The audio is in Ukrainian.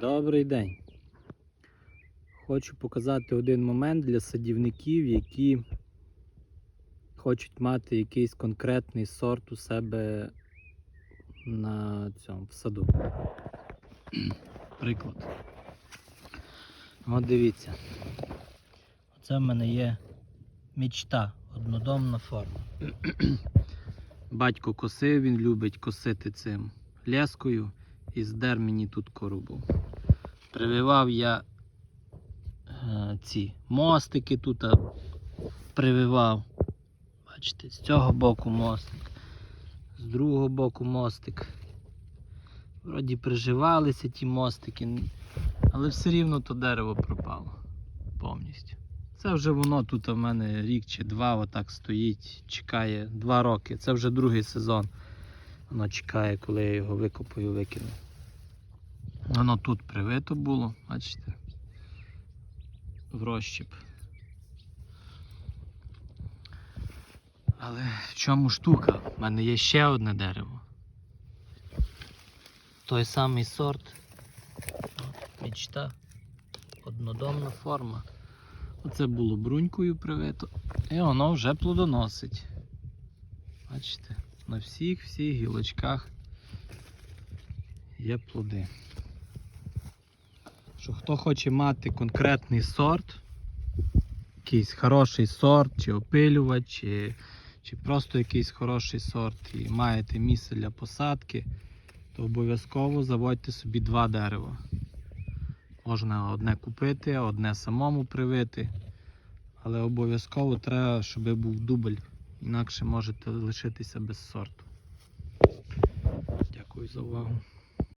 Добрий день. Хочу показати один момент для садівників, які хочуть мати якийсь конкретний сорт у себе на цьому в саду. Приклад. От дивіться. Оце в мене є мічта, однодомна форма. Батько косив, він любить косити цим лескою і здер мені тут кору Прививав я е, ці мостики тут прививав. Бачите, з цього боку мостик, з другого боку мостик. Вроді приживалися ті мостики, але все рівно то дерево пропало повністю. Це вже воно тут у мене рік чи два отак стоїть, чекає два роки. Це вже другий сезон. Воно чекає, коли я його викопаю, викину. Воно тут привито було, бачите? В розщеп. Але в чому штука? У мене є ще одне дерево. Той самий сорт. Мічта. Однодомна форма. Оце було брунькою привито. І воно вже плодоносить. Бачите, на всіх всіх гілочках є плоди. Що хто хоче мати конкретний сорт, якийсь хороший сорт, чи опилювач, чи, чи просто якийсь хороший сорт, і маєте місце для посадки, то обов'язково заводьте собі два дерева. Можна одне купити, одне самому привити. Але обов'язково треба, щоб був дубль, інакше можете лишитися без сорту. Дякую за увагу.